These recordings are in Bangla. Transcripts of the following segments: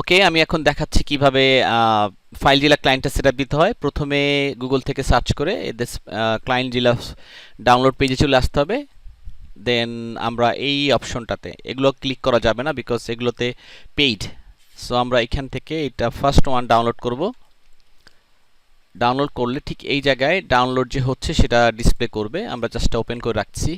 ওকে, আমি এখন দেখাচ্ছি কীভাবে ফাইল জিলা ক্লায়েন্টটা সেটআপ দিতে হয়। প্রথমে গুগল থেকে সার্চ করে দিস ক্লায়েন্ট জিলা ডাউনলোড পেজে চলে আসতে হবে। দেন আমরা এই অপশনটাতে এগুলো ক্লিক করা যাবে না বিকজ এগুলোতে পেইড সো আমরা এখান থেকে এটা ফার্স্ট ওয়ান ডাউনলোড করব। ডাউনলোড করলে ঠিক এই জায়গায় ডাউনলোড যে হচ্ছে সেটা ডিসপ্লে করবে। আমরা জাস্ট ওপেন করে রাখছি।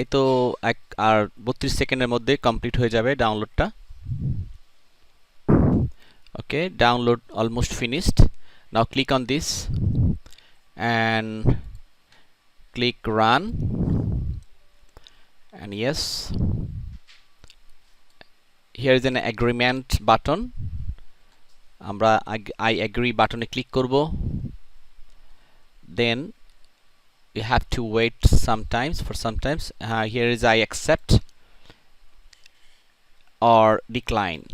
এই তো এক, আর বত্রিশ সেকেন্ডের মধ্যে কমপ্লিট হয়ে যাবে ডাউনলোডটা okay download almost finished now click on this and click run. And yes, here is an agreement button. আমরা I agree বাটনে ক্লিক করব। Then you have to wait sometimes for sometimes uh, here is I accept or decline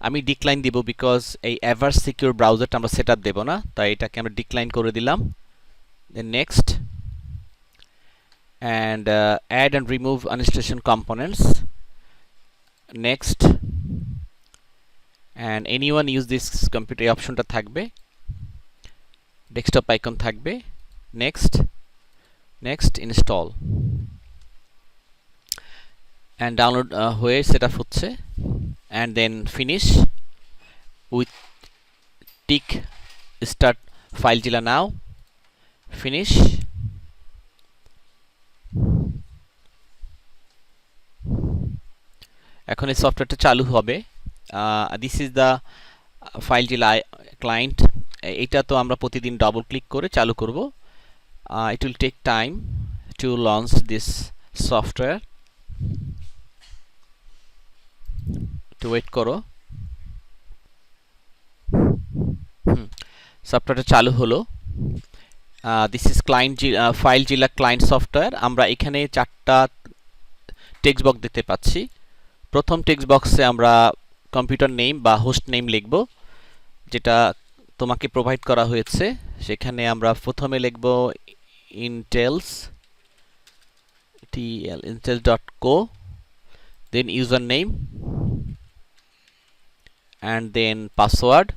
আমি ডিক্লাইন দিব বিকজ এই এভার সিকিউর ব্রাউজারটা আমরা সেট আপ দেবো না তাই এটাকে আমরা ডিক্লাইন করে দিলাম then next and uh, add and remove uninstallation components next and anyone use this computer এই অপশনটা থাকবে ডেস্কটপ আইকন থাকবে next next install and download uh, হয়ে সেটআপ হচ্ছে and then finish with tick start FileZilla now finish এখন এই সফটওয়্যারটা চালু হবে দিস ইজ দ্য ফাইলটি ক্লায়েন্ট এটা তো আমরা প্রতিদিন ডবল ক্লিক করে চালু করব it will take time to launch this software একটু ওয়েট করো সফটওয়্যারটা চালু হলো this is client FileZilla client software আমরা এখানে চারটা টেক্সট বক্স দেখতে পাচ্ছি প্রথম টেক্সট বক্সে আমরা কম্পিউটার নেম বা হোস্ট নেম লিখব যেটা তোমাকে প্রোভাইড করা হয়েছে সেখানে আমরা প্রথমে লিখব intels dot co then user name and then password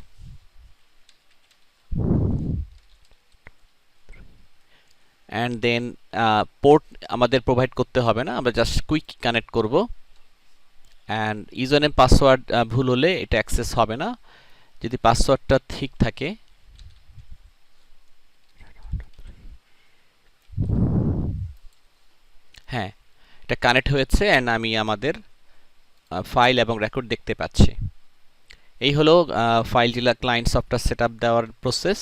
and then port আমাদের প্রোভাইড করতে হবে না, আমরা জাস্ট কুইক কানেক্ট করব। অ্যান্ড ইউজার নেম পাসওয়ার্ড ভুল হলে এটা অ্যাক্সেস হবে না। যদি পাসওয়ার্ডটা ঠিক থাকে হ্যাঁ এটা কানেক্ট হয়েছে অ্যান্ড আমি আমাদের ফাইল এবং রেকর্ড দেখতে পাচ্ছি। এই হলো FileZilla client software set দেওয়ার প্রসেস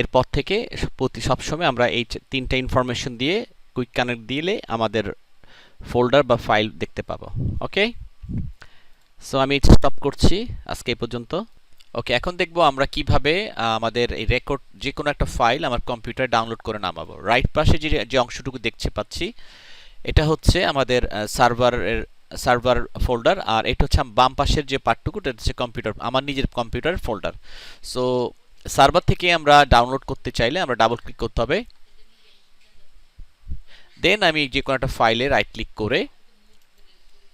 এরপর থেকে প্রতি, সবসময় আমরা এই তিনটা ইনফরমেশন দিয়ে কুইক কানেক্ট দিলে আমাদের ফোল্ডার বা ফাইল দেখতে পাবো। ওকে সো আমি স্টপ করছি। আজকে এই পর্যন্ত। ওকে এখন দেখব আমরা কীভাবে আমাদের এই রেকর্ড যে কোনো একটা ফাইল আমার কম্পিউটারে ডাউনলোড করে নামাবো। রাইট পাশে যে যে অংশটুকু দেখতে পাচ্ছি, এটা হচ্ছে আমাদের সার্ভারের সার্ভার ফোল্ডার আর এটা হচ্ছে বাম পাশের যে পার্টটুকু এটা হচ্ছে কম্পিউটার আমার নিজের কম্পিউটার ফোল্ডার সো সার্ভার থেকে আমরা ডাউনলোড করতে চাইলে আমরা ডাবল ক্লিক করতে হবে। দেন আমি যে কোনো একটা ফাইলে রাইট ক্লিক করে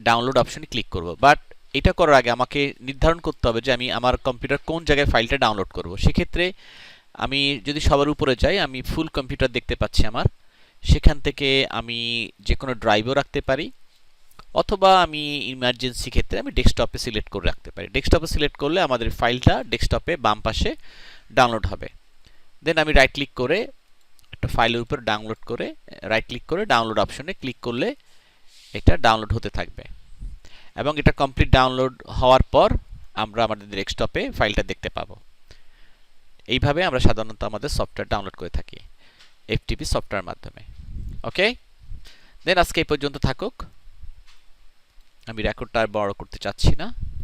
ডাউনলোড অপশনে ক্লিক করব। বাট এটা করার আগে আমাকে নির্ধারণ করতে হবে যে আমি আমার কম্পিউটার কোন জায়গায় ফাইলটা ডাউনলোড করব। সেক্ষেত্রে আমি যদি সবার উপরে যাই, আমি ফুল কম্পিউটার দেখতে পাচ্ছি আমার। সেখান থেকে আমি যে কোনো ড্রাইভও রাখতে পারি, অথবা আমি ইমার্জেন্সি ক্ষেত্রে আমি ডেস্কটপে সিলেক্ট করে রাখতে পারি। ডেস্কটপে সিলেক্ট করলে আমাদের ফাইলটা ডেস্কটপে বাম পাশে ডাউনলোড হবে। দেন আমি রাইট ক্লিক করে একটা ফাইলের উপর ডাউনলোড করে রাইট ক্লিক করে ডাউনলোড অপশনে ক্লিক করলে এটা ডাউনলোড হতে থাকবে। এবং এটা কমপ্লিট ডাউনলোড হওয়ার পর আমরা আমাদের ডেস্কটপে ফাইলটা দেখতে পাবো। এইভাবে আমরা সাধারণত আমাদের সফটওয়্যার ডাউনলোড করে থাকি এফটিপি সফটওয়্যার মাধ্যমে। ওকে দেন আজকে এই পর্যন্ত থাকুক। আমি রেকর্ডটা আর বড় করতে চাচ্ছি না।